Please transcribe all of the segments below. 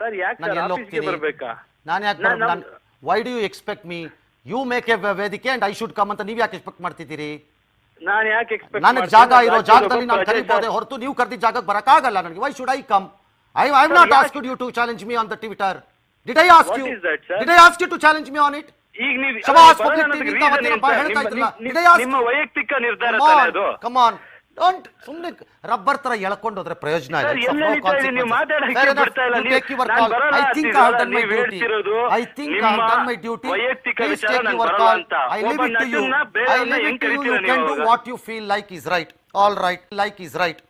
Sir ಯಾಕೆ ನಾನು sir ಎಲ್ಲಿ ಆಫೀಸ್ಗೆ ಹೋಗ್ತೀನಿ? ಬರ್ಬೇಕಾ? ನಾನು ಯಾಕೆ ನಾನ್- ನಾನು why do you expect me you make a ವೇದಿಕೆ ಅಂಡ್ ಐ ಶುಡ್ ಕಮ್ ಅಂತ ನೀವು ಯಾಕೆ ಎಕ್ಸ್ಪೆಕ್ಟ್ ಮಾಡ್ತಿದ್ದೀರಿ? ನಾನು ಯಾಕೆ ಎಕ್ಸ್ಪೆಕ್ಟ್ ನನಗೆ ಜಾಗ ಇರೋ ಜಾಗದಲ್ಲಿ ನಾನು ಕರೀಬೋದೆ ಹೊರತು ನೀವು ಕರೆದಿದ್ದ ಜಾಗಕ್ಕೆ ಬರಕ್ಕಾಗಲ್ಲ ನನಗೆ. Why should I come I I not ಯಾಕೆ- asked you to challenge me on the Twitter did I ask What you is that, sir? Did I ask you to challenge me on it ಈಗ ನೀವು ಸಭಾ ಆಸ್ಪತ್ರೆ public ಅನ್ನೋದಕ್ಕೆ TV reason ಅವತ್ತಿನ ಏನ್ ಬಾ- sir? ಹೇಳ್ತಾ ಇದ್ರಲ್ಲ. ನಿಮ್ಮ- ವೈಯಕ್ತಿಕ ನಿರ್ಧಾರ ತಾನೇ ಅದು? ಕಮಾನ್ ಡೋಂಟ್ ಸುಮ್ಮನೆ ರಬ್ಬರ್ ತರ ಎಳ್ಕೊಂಡು ಹೋದ್ರೆ ಪ್ರಯೋಜನ what you feel like is right all right like is right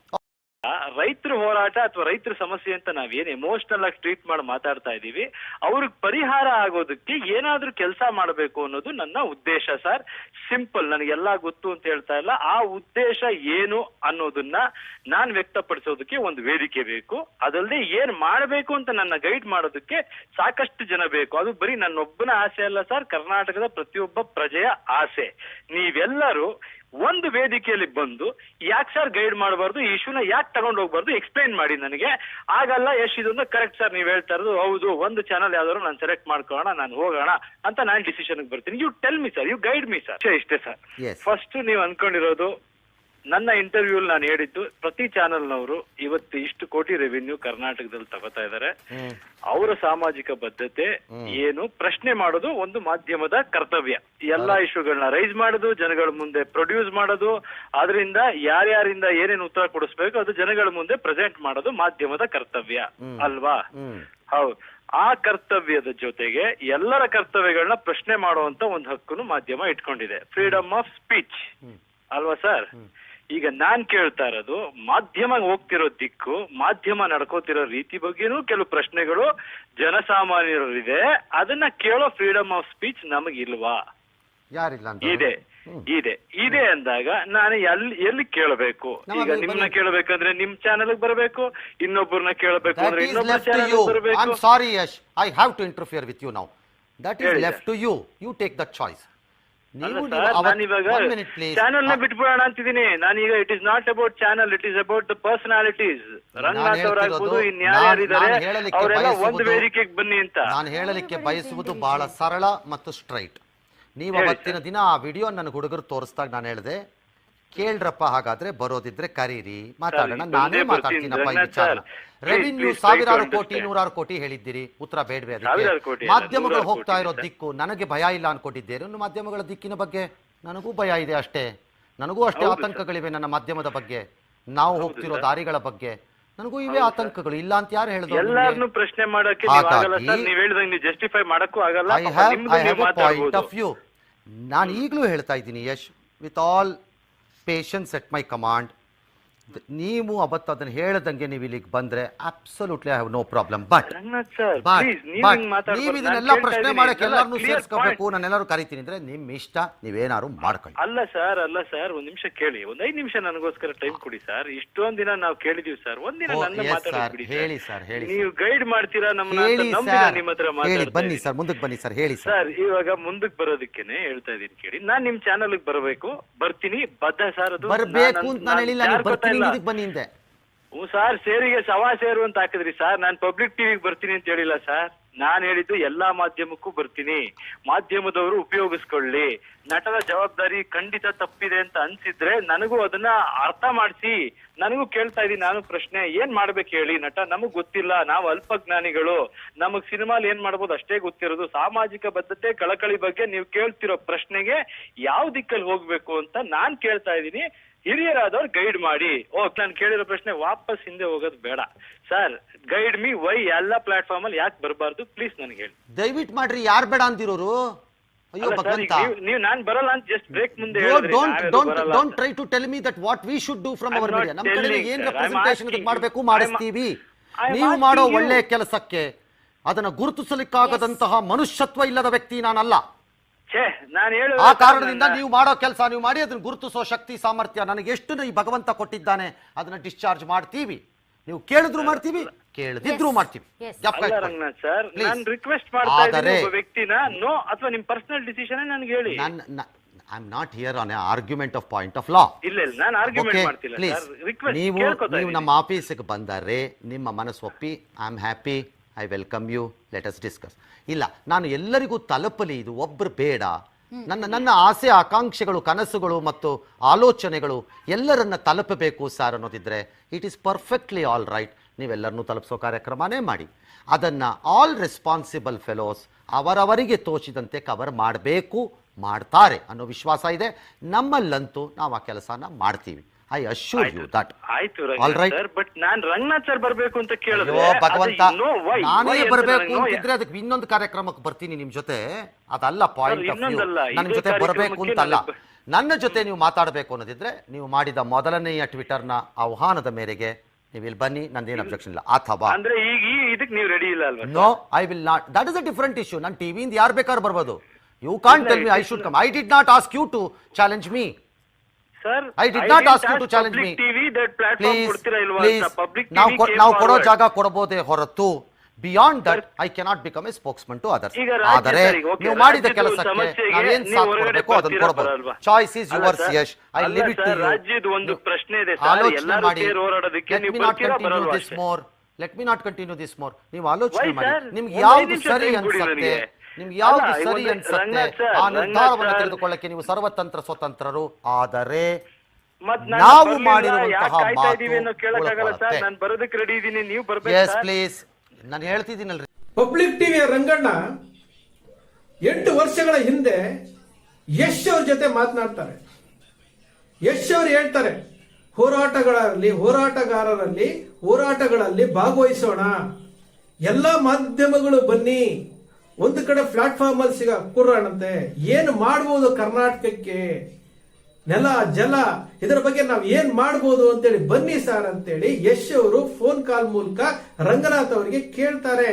ರೈತರ ಹೋರಾಟ ಅಥವಾ ರೈತರ ಸಮಸ್ಯೆ ಅಂತ ನಾವೇನು ಎಮೋಷನಲ್ ಆಗಿ ಟ್ರೀಟ್ ಮಾಡಿ ಮಾತಾಡ್ತಾ ಇದ್ದೀವಿ. ಅವ್ರಿಗೆ ಪರಿಹಾರ ಆಗೋದಕ್ಕೆ ಏನಾದರೂ ಕೆಲಸ ಮಾಡಬೇಕು ಅನ್ನೋದು ನನ್ನ ಉದ್ದೇಶ ಸರ್. ಸಿಂಪಲ್ ನನಗೆಲ್ಲ ಗೊತ್ತು ಅಂತ ಹೇಳ್ತಾ ಇಲ್ಲ. ಆ ಉದ್ದೇಶ ಏನು ಅನ್ನೋದನ್ನ ನಾನು ವ್ಯಕ್ತಪಡಿಸೋದಕ್ಕೆ ಒಂದು ವೇದಿಕೆ ಬೇಕು. ಅದಲ್ಲದೆ ಏನ್ ಮಾಡಬೇಕು ಅಂತ ನನ್ನ ಗೈಡ್ ಮಾಡೋದಕ್ಕೆ ಸಾಕಷ್ಟು ಜನ ಬೇಕು. ಅದು ಬರೀ ನನ್ನೊಬ್ಬನ ಆಸೆ ಅಲ್ಲ ಸರ್. ಕರ್ನಾಟಕದ ಪ್ರತಿಯೊಬ್ಬ ಪ್ರಜೆಯ ಆಸೆ. ನೀವೆಲ್ಲರೂ ಒಂದು ವೇದಿಕೆಯಲ್ಲಿ ಬಂದು ಯಾಕೆ ಸರ್ ಗೈಡ್ ಮಾಡಬಾರ್ದು? ಈ ಇಶ್ಯೂನ ಯಾಕೆ ತಗೊಂಡು ಹೋಗ್ಬಾರ್ದು? ಎಕ್ಸ್ಪ್ಲೈನ್ ಮಾಡಿ ನನಗೆ. ಆಗಲ್ಲ ಎಷ್ಟು ಇದೊಂದು ಕರೆಕ್ಟ್ ಸರ್ ನೀವು ಹೇಳ್ತಾ ಇರೋದು. ಹೌದು ಒಂದು ಚಾನಲ್ ಯಾವ್ದಾದ್ರು ನಾನು ಸೆಲೆಕ್ಟ್ ಮಾಡ್ಕೊಳ್ಳೋಣ ನಾನು ಹೋಗೋಣ ಅಂತ ನಾನು ಡಿಸಿಷನ್ ಬರ್ತೀನಿ. You tell me sir you guide me sir ಇಷ್ಟೇ ಸರ್. ಫಸ್ಟ್ ನೀವು ಅನ್ಕೊಂಡಿರೋದು ನನ್ನ ಇಂಟರ್ವ್ಯೂ ನಾನು ಹೇಳಿದ್ದು ಪ್ರತಿ ಚಾನೆಲ್ನವರು ಇವತ್ತು ಇಷ್ಟು ಕೋಟಿ ರೆವಿನ್ಯೂ ಕರ್ನಾಟಕದಲ್ಲಿ ತಗೋತಾ ಇದ್ದಾರೆ. ಅವರ ಸಾಮಾಜಿಕ ಬದ್ಧತೆ ಏನು ಪ್ರಶ್ನೆ ಮಾಡೋದು ಒಂದು ಮಾಧ್ಯಮದ ಕರ್ತವ್ಯ. ಎಲ್ಲಾ ಇಶ್ಯೂಗಳನ್ನ ರೈಸ್ ಮಾಡೋದು ಜನಗಳ ಮುಂದೆ ಪ್ರೊಡ್ಯೂಸ್ ಮಾಡೋದು ಅದರಿಂದ ಯಾರ್ಯಾರಿಂದ ಏನೇನು ಉತ್ತರ ಕೊಡಿಸ್ಬೇಕು ಅದು ಜನಗಳ ಮುಂದೆ ಪ್ರೆಸೆಂಟ್ ಮಾಡೋದು ಮಾಧ್ಯಮದ ಕರ್ತವ್ಯ. ಅಲ್ವಾ? ಹೌದು. ಆ ಕರ್ತವ್ಯದ ಜೊತೆಗೆ ಎಲ್ಲರ ಕರ್ತವ್ಯಗಳನ್ನ ಪ್ರಶ್ನೆ ಮಾಡುವಂತ ಒಂದು ಹಕ್ಕನ್ನು ಮಾಧ್ಯಮ ಇಟ್ಕೊಂಡಿದೆ. ಫ್ರೀಡಮ್ ಆಫ್ ಸ್ಪೀಚ್ ಅಲ್ವಾ ಸರ್? ಈಗ ನಾನ್ ಕೇಳ್ತಾ ಇರೋದು ಮಾಧ್ಯಮ ಹೋಗ್ತಿರೋ ದಿಕ್ಕು ಮಾಧ್ಯಮ ನಡ್ಕೋತಿರೋ ರೀತಿ ಬಗ್ಗೆನೂ ಕೆಲವು ಪ್ರಶ್ನೆಗಳು ಜನಸಾಮಾನ್ಯರಿದೆ ಅದನ್ನ ಕೇಳೋ ಫ್ರೀಡಮ್ ಆಫ್ ಸ್ಪೀಚ್ ನಮಗಿಲ್ವಾ? ಯಾರಿಲ್ಲ ಇದೆ. ಇದೆ. ಇದೆ ಅಂದಾಗ ನಾನು ಎಲ್ಲಿ ಎಲ್ಲಿ ಕೇಳಬೇಕು? ಈಗ ನಿಮ್ನ ಕೇಳಬೇಕಂದ್ರೆ ನಿಮ್ ಚಾನೆಲ್ ಬರಬೇಕು ಇನ್ನೊಬ್ಬರನ್ನ ಕೇಳಬೇಕು ಅಂದ್ರೆ ಇನ್ನೊಬ್ಬ ಇನ್ನೊಬ್ಬರ ಚಾನೆಲ್. ಬರಬೇಕು? Sorry Yash I have to interfere with you now that is left to you you take that take ಚಾನೆಲ್ನ ಬಿಟ್ಬಿಡೋಣ ಅಂತಿದ್ದೀನಿ. ನಾನೀಗ it is not about channel it is about the personalities Ranganath ಅವರಾಗ್ಬೋದು ನಾನ್- ಇನ್ಯಾರಿದ್ದಾರೆ ನಾನ್ ಹೇಳಲಿಕ್ಕೆ ಅವರೆಲ್ಲ ಒಂದು ವೇದಿಕೆಗೆ ಬನ್ನಿ ಅಂತ. ನಾನು ಹೇಳಲಿಕ್ಕೆ ಬಯಸುವುದು ಬಹಳ ಸರಳ ಮತ್ತು ಸ್ಟ್ರೈಟ್. ನೀವು ಅವತ್ತಿನ ದಿನ ಆ ವಿಡಿಯೋ ನನ್ನ ಹುಡುಗರು ತೋರಿಸಿದಾಗ ನಾನು ಹೇಳಿದೆ ಕೇಳ್ರಪ್ಪ ಹಾಗಾದ್ರೆ ಬರೋದಿದ್ರೆ ಕರೀರಿ. ಮಾತಾಡೋಣ ನಾನೇ ಮಾತಾಡ್ತೀನಪ್ಪ ಈ ವಿಚಾರ. ರೆವಿನ್ಯೂ ಸಾವಿರಾರು ಕೋಟಿ. ನೂರಾರು ಕೋಟಿ ಹೇಳಿದ್ದೀರಿ. ಉತ್ತರ ಬೇಡವೆ ಅದಕ್ಕೆ. ಮಾಧ್ಯಮಗಳು ಹೋಗ್ತಾ ಇರೋ ದಿಕ್ಕು ನನಗೆ ಭಯ ಇಲ್ಲ ಅನ್ಕೊಂಡಿದ್ದೇನೆ. ಇನ್ನು ಮಾಧ್ಯಮಗಳ ದಿಕ್ಕಿನ ಬಗ್ಗೆ ನನಗೂ ಭಯ ಇದೆ ಅಷ್ಟೇ. ನನಗೂ ಅಷ್ಟೇ ಆತಂಕಗಳಿವೆ ನನ್ನ ಮಾಧ್ಯಮದ ಬಗ್ಗೆ. ನಾವು ಹೋಗ್ತಿರೋ ದಾರಿಗಳ ಬಗ್ಗೆ. ನನಗೂ ಇವೆ ಆತಂಕಗಳು. ಇಲ್ಲ ಅಂತ ಯಾರು ಹೇಳಿದ್ರು? ಪ್ರಶ್ನೆ ಮಾಡಕ್ಕೆ ನೀವು ಆಗಲ್ಲ ಸರ್. ನೀವ್ ಹೇಳಿದಂಗೆ ನೀವು ಜಸ್ಟಿಫೈ ಮಾಡಕ್ಕೂ ಆಗಲ್ಲ. I have I have point of view ನಾನು ಈಗಲೂ ಹೇಳ್ತಾ ಇದ್ದೀನಿ Yash with all patience at my command ನೀವು ಅವತ್ತು ಅದನ್ನ ಹೇಳ್ದಂಗೆ ನೀವು ಇಲ್ಲಿಗೆ ಬಂದ್ರೆ absolutely I have no problem but ನೀವ್ ಇದನ್ನೆಲ್ಲ ಪ್ರಶ್ನೆ ಮಾಡಕ್ಕೆ ಎಲ್ಲ ಎಲ್ಲರನ್ನೂ ಸೇರಿಸ್ಕೋಬೇಕು. point. ನನ್ನೆಲ್ಲರೂ ಕರಿತೀನಿ ಅಂದ್ರೆ ನಿಮ್ಮ ಇಷ್ಟ ನೀವೇನಾದ್ರು ಮಾಡ್ಕೊಳ್ಳಿ. ಅಲ್ಲ ಸರ್ ಅಲ್ಲ ಸರ್ ಒಂದ್ ನಿಮಿಷ ಕೇಳಿ. ಒಂದ್ ಐದ್ ನಿಮಿಷ ನನಗೋಸ್ಕರ ಟೈಮ್ ಕೊಡಿ ಸರ್ ಇಷ್ಟೊಂದ್ ದಿನ ನಾವು ಕೇಳಿದೀವಿ ಸರ್ ಒಂದ್ ದಿನ ನನ್ನ ಮಾತಾಡಿ ಹೇಳಿ ಸರ್ ಹೇಳಿ ನೀವು ಗೈಡ್ ಮಾಡ್ತೀರಾ ನಾನು ಸರ್ ನಿಮ್ಮ ಹತ್ರ ಹೇಳಿ ಬನ್ನಿ ಸರ್ ಮುಂದಕ್ಕೆ ಬನ್ನಿ ಸರ್ ಹೇಳಿ ಸರ್ ಸರ್ ಇವಾಗ ಮುಂದಕ್ಕೆ ಬರೋದಕ್ಕೇನೆ ಹೇಳ್ತಾ ಇದೀನಿ ಕೇಳಿ. ನಾನ್ ನಿಮ್ ಚಾನಲ್ ಬರಬೇಕು. ಬರ್ತೀನಿ. ಬದ್ಧ ಸರ್ ಅದು. ಬರ್ಬೇಕು ಅಂತ ನಾನು ಹೇಳಿಲ್ಲ ಇಲ್ಲ. ಇದಕ್ಕೆ ಬನ್ನಿ ಹ್ಞೂ ಸರ್ ಸೇರಿಗೆ ಸವಾ ಸೇರು ಅಂತ ಹಾಕಿದ್ರಿ ಸರ್. ನಾನು ಪಬ್ಲಿಕ್ ಟಿವಿಗೆ ಬರ್ತೀನಿ ಅಂತ ಹೇಳಿಲ್ಲ ಸರ್. ನಾನು ಹೇಳಿದ್ದು ಎಲ್ಲಾ ಮಾಧ್ಯಮಕ್ಕೂ ಬರ್ತೀನಿ. ಮಾಧ್ಯಮದವರು ಉಪಯೋಗಿಸ್ಕೊಳ್ಳಿ. ನಟರ ಜವಾಬ್ದಾರಿ ಖಂಡಿತ ತಪ್ಪಿದೆ ಅಂತ ಅನ್ಸಿದ್ರೆ ನನಗೂ ಅದನ್ನ ಅರ್ಥ ಮಾಡಿಸಿ. ನನಗೂ ಕೇಳ್ತಾ ಇದೀನಿ ನಾನು ಪ್ರಶ್ನೆ. ಏನ್ ಮಾಡ್ಬೇಕು ಹೇಳಿ ನಟ? ನಮಗ್ ಗೊತ್ತಿಲ್ಲ. ನಾವು ಅಲ್ಪಜ್ಞಾನಿಗಳು. ನಮಗ್ ಸಿನಿಮಾಲ್ ಏನ್ ಮಾಡ್ಬೋದು ಅಷ್ಟೇ ಗೊತ್ತಿರೋದು. ಸಾಮಾಜಿಕ ಬದ್ಧತೆ ಕಳಕಳಿ ಬಗ್ಗೆ ನೀವು ಕೇಳ್ತಿರೋ ಪ್ರಶ್ನೆಗೆ ಯಾವ ದಿಕ್ಕಲ್ಲಿ ಹೋಗ್ಬೇಕು ಅಂತ ನಾನ್ ಕೇಳ್ತಾ ಇದೀನಿ ಹಿರಿಯರಾದವ್ರು ಗೈಡ್ ಮಾಡಿ. ಓಕೆ ನಾನು ಕೇಳಿರೋ ಪ್ರಶ್ನೆ ವಾಪಸ್ ಹಿಂದೆ ಹೋಗೋದು ಬೇಡ. ಸರ್ ಗೈಡ್ ಮಿ ವೈ ಎಲ್ಲ ಪ್ಲಾಟ್ಫಾರ್ಮ್ ಅಲ್ಲಿ ಯಾಕೆ ಬರಬಾರ್ದು? ಪ್ಲೀಸ್ ನನಗೆ ಹೇಳಿ. ದಯವಿಟ್ಟು ಮಾಡ್ರಿ ಯಾರು ಬೇಡ ಅಂತಿರೋರು? ಅಯ್ಯೋ ಅಲ್ಲ ಭಗವಂತ. ನೀವು- ನೀವು ನಾನ್ ಬರಲ್ಲ ಅಂತ ಜಸ್ಟ್ ಬ್ರೇಕ್ ಮುಂದೆ ಹೇಳಿದ್ರಿ, ಡೋಂಟ್ ಬರಲ್ಲ ಅಂತ. try to tell me that what we should do from I'm our not media. ನಮ್ಮ ಕಡೆ telling, ಏನ್ sir. I'm ರೆಪ್ರೆಸೆಂಟೇಷನ್ asking ಮಾಡಬೇಕು you. ಮಾಡಿಸ್ತೀವಿ. I'm ನೀವು asking ಮಾಡೋ you. ಒಳ್ಳೆ ಕೆಲಸಕ್ಕೆ ಅದನ್ನ ಗುರುತಿಸಲಿಕ್ಕಾಗದಂತಹ ಮನುಷ್ಯತ್ವ ಇಲ್ಲದ ವ್ಯಕ್ತಿ ನಾನಲ್ಲ. ಛೇ ನಾನು ಹೇಳುವ ಆ ಕಾರಣದಿಂದ ನೀವು ಮಾಡೋ ಕೆಲಸ ನೀವು ಮಾಡಿ ಅದನ್ನ ಗುರುತಿಸೋ ಶಕ್ತಿ ಸಾಮರ್ಥ್ಯ ನನಗೆ ಎಷ್ಟು ಈ ಭಗವಂತ ಕೊಟ್ಟಿದ್ದಾನೆ ಅದನ್ನ ಡಿಸ್ಚಾರ್ಜ್ ಮಾಡ್ತೀವಿ. ನೀವು ಕೇಳಿದ್ರು ಮಾಡ್ತೀವಿ ಕೇಳದಿದ್ರು ಮಾಡ್ತೀವಿ. ಅಲ್ಲ ಇಟ್ಕೊಳ್ಳಿ. Ranganath sir Please. ನಾನು ರಿಕ್ವೆಸ್ಟ್ ಮಾಡ್ತಾ ಇದ್ದೀನಿ ಆದರೆ- ಒಬ್ಬ ವ್ಯಕ್ತಿನ ನೋ ಅಥವಾ ನಿಮ್ ಪರ್ಸನಲ್ ಡಿಸಿಷನ್ ನನಗೆ ಹೇಳಿ. ನನ್ನ I am not here on argument of point of law ಇಲ್ಲ ಇಲ್ಲ ನಾನು ಆರ್ಗ್ಯುಮೆಂಟ್ ಮಾಡ್ತಿಲ್ಲ ಪ್ಲೀಸ್ ಸರ್ ರಿಕ್ವೆಸ್ಟ್ ನೀವು ಕೇಳ್ಕೊತಾ ನೀವು ಇದ್ದೀನಿ. ನಮ್ಮ ಆಫೀಸಿಗೆ ಬಂದರೆ ನಿಮ್ಮ ಮನಸ್ಸು ಒಪ್ಪಿ I am happy I welcome you let us discuss ಇಲ್ಲ ನಾನು ಎಲ್ಲರಿಗೂ ತಲುಪಲಿ ಇದು ಒಬ್ಬರು ಬೇಡ. ನನ್ನ ನನ್ನ ಆಸೆ ಆಕಾಂಕ್ಷೆಗಳು ಕನಸುಗಳು ಮತ್ತು ಆಲೋಚನೆಗಳು ಎಲ್ಲರನ್ನ ತಲುಪಬೇಕು sir ಅನ್ನೋದಿದ್ರೆ it is perfectly all right ನೀವೆಲ್ಲರನ್ನೂ ತಲುಪಿಸೋ ಕಾರ್ಯಕ್ರಮನೇ ಮಾಡಿ. ಅದನ್ನು ಆಲ್ ರೆಸ್ಪಾನ್ಸಿಬಲ್ ಫೆಲೋಸ್ ಅವರವರಿಗೆ ತೋಚಿದಂತೆ ಕವರ್ ಮಾಡಬೇಕು ಮಾಡ್ತಾರೆ ಅನ್ನೋ ವಿಶ್ವಾಸ ಇದೆ. ನಮ್ಮಲ್ಲಂತೂ ನಾವು ಆ ಕೆಲಸನ ಮಾಡ್ತೀವಿ. ಐ ಅಶ್ಯೂರ್ ಯು ದಟ್ ಆಯ್ತು ಆಲ್. ಸರ್ ಬಟ್ ನಾನು ರಂಗನಾಥ್ ಸರ್ ಬರಬೇಕು ಅಂತ ಕೇಳಿದ್ರೆ ಅಯ್ಯೋ ಭಗವಂತ? ನಾನೇ ಬರಬೇಕು ಅಂತಿದ್ರೆ ಅದಕ್ಕೆ ಇನ್ನೊಂದು ಕಾರ್ಯಕ್ರಮಕ್ಕೆ ಬರ್ತೀನಿ ನಿಮ್ ಜೊತೆ. ಅದಲ್ಲ ಪಾಯಿಂಟ್ ಆಫ್ ವ್ಯೂ ಇನ್ನೊಂದಲ್ಲ, ನನ್ನ ಇದೇ ಜೊತೆ ಬರಬೇಕು ಅಂತ ಅಂತಲ್ಲ ನನ್ನ ಜೊತೆ ನೀವು ಮಾತಾಡಬೇಕು ಅನ್ನೋದಿದ್ರೆ ನೀವು ಮಾಡಿದ ಮೊದಲನೆಯ ಟ್ವಿಟರ್ನ ಆಹ್ವಾನದ ಮೇರೆಗೆ ನೀವು ಇಲ್ಲಿ ಬನ್ನಿ ನಂದೇನು ಅಬ್ಜೆಕ್ಷನ್ ಇಲ್ಲ. ಅಥವಾ ಅಂದ್ರೆ ಈಗ ಈ ಇದಕ್ ನೀವು ರೆಡಿ ಇಲ್ಲ ಅಲ್ವಾ no I will not that is a different issue ನಾನು ಟಿವಿಯಿಂದ ಯಾರು ಬೇಕಾದ್ರೂ ಬರ್ಬೋದು. You can't tell me I should come I did not ask you to challenge me sir I did not ask you to challenge me. TV that platform please please ನಾವು ನಾವು ಕೊಡೋ ಜಾಗ ಕೊಡಬಹುದೇ ಹೊರತು? Beyond that I cannot become a spokesman to others ಆದರೆ ನೀವು ಮಾಡಿದ ಕೆಲಸಕ್ಕೆ ನಾವೇನ್ ನೀವು ಸಾಥ್ ಕೊಡಬೇಕು ಅದನ್ನ ಕೊಡಬಹುದು? Choice is yours Yash I leave it to ರಾಜ್ಯದ ಒಂದು ಪ್ರಶ್ನೆ ಇದೆ ಆಲೋಚನೆ ಮಾಡಿ. Let me not continue this more let me not continue this more ನೀವು ಆಲೋಚನೆ ಮಾಡಿ? ನಿಮ್ಗೆ ಯಾವ್ದು ಸರಿ ಅನ್ಸತ್ತೆ. ನಿಮ್ಗೆ ಯಾವ್ದು ಸರಿ ಅನ್ಸುತ್ತೆ? ಆ ನಿರ್ಧಾರವನ್ನು ತೆಗೆದುಕೊಳ್ಳಕ್ಕೆ ನೀವು ಸರ್ವತಂತ್ರ ಸ್ವತಂತ್ರರು. ಆದರೆ ನಾವು ಮಾಡಿರುವಂತಹ ಯಾಕ್ ಕಾಯ್ತಾ ಮಾತು ಇದೀವಿ ಅನ್ನೋ ಕೇಳಕ್ಕಾಗಲ್ಲ ಸರ್. ಉಳ್ಕೊಳ್ಳುತ್ತೆ. ನಾನು ಬರೋದಕ್ಕೆ ರೆಡಿ ಇದೀನಿ ನೀವು ಬರ್ಬೇಕು ಎಸ್ ಪ್ಲೀಸ್ ನಾನು ಹೇಳ್ತಿದ್ದೀನಲ್ರಿ. ಪಬ್ಲಿಕ್ ಟಿವಿಯ ರಂಗಣ್ಣ ಎಂಟು ವರ್ಷಗಳ ಹಿಂದೆ ಯಶ್ ಅವ್ರ ಜೊತೆ ಮಾತನಾಡ್ತಾರೆ. ಯಶ್ ಅವ್ರು ಹೇಳ್ತಾರೆ ಹೋರಾಟಗಳಲ್ಲಿ ಹೋರಾಟಗಾರರಲ್ಲಿ ಹೋರಾಟಗಳಲ್ಲಿ ಭಾಗವಹಿಸೋಣ. ಎಲ್ಲ ಮಾಧ್ಯಮಗಳು ಬನ್ನಿ. ಒಂದು ಕಡೆ ಪ್ಲಾಟ್ಫಾರ್ಮ್ ಅಲ್ಲಿ ಸಿಗ ಕೂರೋಣಂತೆ ಏನು ಮಾಡ್ಬೋದು ಕರ್ನಾಟಕಕ್ಕೆ? ನೆಲ, ಜಲ, ಇದರ ಬಗ್ಗೆ ನಾವು ಏನ್ ಮಾಡ್ಬೋದು ಅಂತೇಳಿ ಬನ್ನಿ ಸರ್ ಅಂತೇಳಿ ಯಶ್ ಅವರು ಫೋನ್ ಕಾಲ್ ಮೂಲಕ ರಂಗನಾಥ್ ಅವರಿಗೆ ಕೇಳ್ತಾರೆ.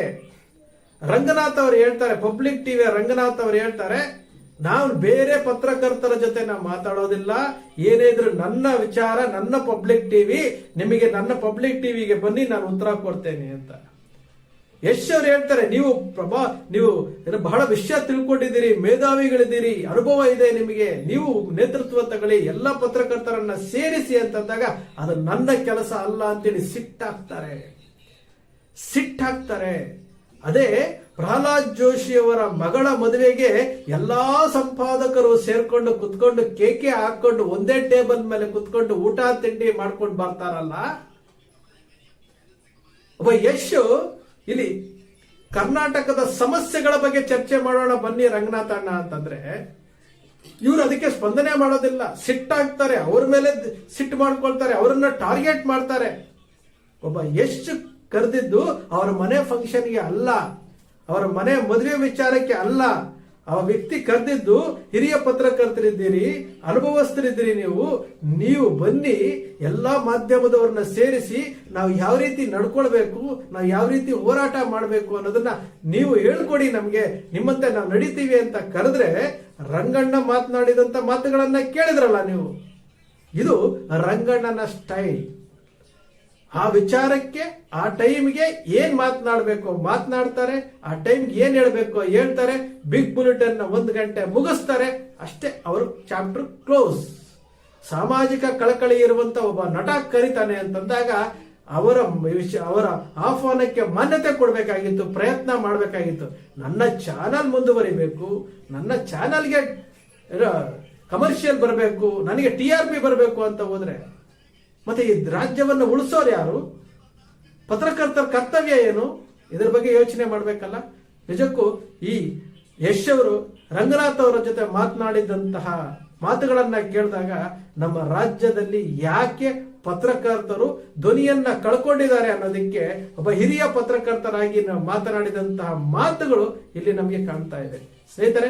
ರಂಗನಾಥ್ ಅವರು ಹೇಳ್ತಾರೆ, ಪಬ್ಲಿಕ್ ಟಿವಿಯ ರಂಗನಾಥ್ ಅವರು ಹೇಳ್ತಾರೆ, ನಾವು ಬೇರೆ ಪತ್ರಕರ್ತರ ಜೊತೆ ನಾವು ಮಾತಾಡೋದಿಲ್ಲ. ಏನೇ ಇದ್ರು ನನ್ನ ವಿಚಾರ, ನನ್ನ ಪಬ್ಲಿಕ್ ಟಿವಿ, ನಿಮಗೆ ನನ್ನ ಪಬ್ಲಿಕ್ ಟಿವಿಗೆ ಬನ್ನಿ, ನಾನು ಉತ್ತರ ಕೊಡ್ತೇನೆ ಅಂತ. ಯಶ್ ಅವ್ರು ಹೇಳ್ತಾರೆ, ನೀವು ಪ್ರಭಾ, ನೀವು ಬಹಳ ವಿಷಯ ತಿಳ್ಕೊಂಡಿದ್ದೀರಿ, ಮೇಧಾವಿಗಳಿದ್ದೀರಿ, ಅನುಭವ ಇದೆ ನಿಮಗೆ. ನೀವು ನೇತೃತ್ವ ತಗೊಳ್ಳಿ, ಎಲ್ಲ ಪತ್ರಕರ್ತರನ್ನ ಸೇರಿಸಿ ಅಂತಂದಾಗ ಅದು ನನ್ನ ಕೆಲಸ ಅಲ್ಲ ಅಂತೇಳಿ ಸಿಟ್ಟಾಗ್ತಾರೆ ಸಿಟ್ಟಾಗ್ತಾರೆ ಅದೇ ಪ್ರಹ್ಲಾದ್ ಜೋಶಿಯವರ ಮಗಳ ಮದುವೆಗೆ ಎಲ್ಲಾ ಸಂಪಾದಕರು ಸೇರ್ಕೊಂಡು ಕುತ್ಕೊಂಡು ಕೇಕೆ ಹಾಕೊಂಡು ಒಂದೇ ಟೇಬಲ್ ಮೇಲೆ ಕುತ್ಕೊಂಡು ಊಟ, ತಿಂಡಿ ಮಾಡ್ಕೊಂಡು ಬರ್ತಾರಲ್ಲ? ಒಬ್ಬ ಯಶ್ ಇಲ್ಲಿ ಕರ್ನಾಟಕದ ಸಮಸ್ಯೆಗಳ ಬಗ್ಗೆ ಚರ್ಚೆ ಮಾಡೋಣ, ಬನ್ನಿ ರಂಗನಾಥ ಅಣ್ಣ ಅಂತಂದ್ರೆ, ಇವ್ರು ಅದಕ್ಕೆ ಸ್ಪಂದನೆ ಮಾಡೋದಿಲ್ಲ. ಸಿಟ್ಟಾಗ್ತಾರೆ ಅವ್ರ ಮೇಲೆ ಸಿಟ್ಟು ಮಾಡ್ಕೊಳ್ತಾರೆ, ಅವರನ್ನ ಟಾರ್ಗೆಟ್ ಮಾಡ್ತಾರೆ. ಒಬ್ಬ ಎಷ್ಟು ಕರೆದಿದ್ದು ಅವರ ಮನೆ ಫಂಕ್ಷನ್ಗೆ ಅಲ್ಲ, ಅವರ ಮನೆ ಮದುವೆ ವಿಚಾರಕ್ಕೆ ಅಲ್ಲ. ಆ ವ್ಯಕ್ತಿ ಕರೆದಿದ್ದು, ಹಿರಿಯ ಪತ್ರಕರ್ತರಿದ್ದೀರಿ, ಅನುಭವಸ್ಥರಿದ್ದೀರಿ ನೀವು ನೀವು ಬನ್ನಿ, ಎಲ್ಲಾ ಮಾಧ್ಯಮದವ್ರನ್ನ ಸೇರಿಸಿ, ನಾವು ಯಾವ ರೀತಿ ನಡ್ಕೊಳ್ಬೇಕು, ನಾವು ಯಾವ ರೀತಿ ಹೋರಾಟ ಮಾಡಬೇಕು ಅನ್ನೋದನ್ನ ನೀವು ಹೇಳ್ಕೊಡಿ ನಮ್ಗೆ, ನಿಮ್ಮಂತೆ ನಾವು ನಡೀತೀವಿ ಅಂತ ಕರೆದ್ರೆ, ರಂಗಣ್ಣ ಮಾತನಾಡಿದಂತ ಮಾತುಗಳನ್ನ ಕೇಳಿದ್ರಲ್ಲ ನೀವು. ಇದು ರಂಗಣ್ಣನ ಸ್ಟೈಲ್ ಆ ವಿಚಾರಕ್ಕೆ, ಆ ಟೈಮ್ಗೆ ಏನ್ ಮಾತನಾಡಬೇಕು, ಮಾತನಾಡ್ತಾರೆ, ಆ ಟೈಮ್ಗೆ ಏನ್ ಹೇಳ್ಬೇಕು ಹೇಳ್ತಾರೆ ಬಿಗ್ ಬುಲೆಟನ್ ಒಂದು ಗಂಟೆ ಮುಗಿಸ್ತಾರೆ, ಅಷ್ಟೇ ಅವರು ಚಾಪ್ಟರ್ ಕ್ಲೋಸ್ ಸಾಮಾಜಿಕ ಕಳಕಳಿ ಇರುವಂತ ಒಬ್ಬ ನಟ ಕರಿತಾನೆ ಅಂತಂದಾಗ ಅವರ ವಿಷಯ ಅವರ ಆಹ್ವಾನಕ್ಕೆ ಮಾನ್ಯತೆ ಕೊಡಬೇಕಾಗಿತ್ತು, ಪ್ರಯತ್ನ ಮಾಡಬೇಕಾಗಿತ್ತು. ನನ್ನ ಚಾನಲ್ ಮುಂದುವರಿಬೇಕು, ನನ್ನ ಚಾನಲ್ಗೆ ಕಮರ್ಷಿಯಲ್ ಬರಬೇಕು, ನನಗೆ ಟಿ ಆರ್ ಪಿ ಬರಬೇಕು ಅಂತ ಹೋದ್ರೆ ಮತ್ತೆ ಈ ರಾಜ್ಯವನ್ನು ಉಳಿಸೋರು ಯಾರು? ಪತ್ರಕರ್ತರ ಕರ್ತವ್ಯ ಏನು? ಇದರ ಬಗ್ಗೆ ಯೋಚನೆ ಮಾಡಬೇಕಲ್ಲ? ನಿಜಕ್ಕೂ ಈ ಯಶ್ ಅವರು ರಂಗನಾಥ್ ಅವರ ಜೊತೆ ಮಾತನಾಡಿದಂತಹ ಮಾತುಗಳನ್ನ ಕೇಳಿದಾಗ ನಮ್ಮ ರಾಜ್ಯದಲ್ಲಿ ಯಾಕೆ ಪತ್ರಕರ್ತರು ಧ್ವನಿಯನ್ನ ಕಳ್ಕೊಂಡಿದ್ದಾರೆ ಅನ್ನೋದಕ್ಕೆ ಒಬ್ಬ ಹಿರಿಯ ಪತ್ರಕರ್ತರಾಗಿ ಮಾತನಾಡಿದಂತಹ ಮಾತುಗಳು ಇಲ್ಲಿ ನಮಗೆ ಕಾಣ್ತಾ ಇದೆ. ಸ್ನೇಹಿತರೆ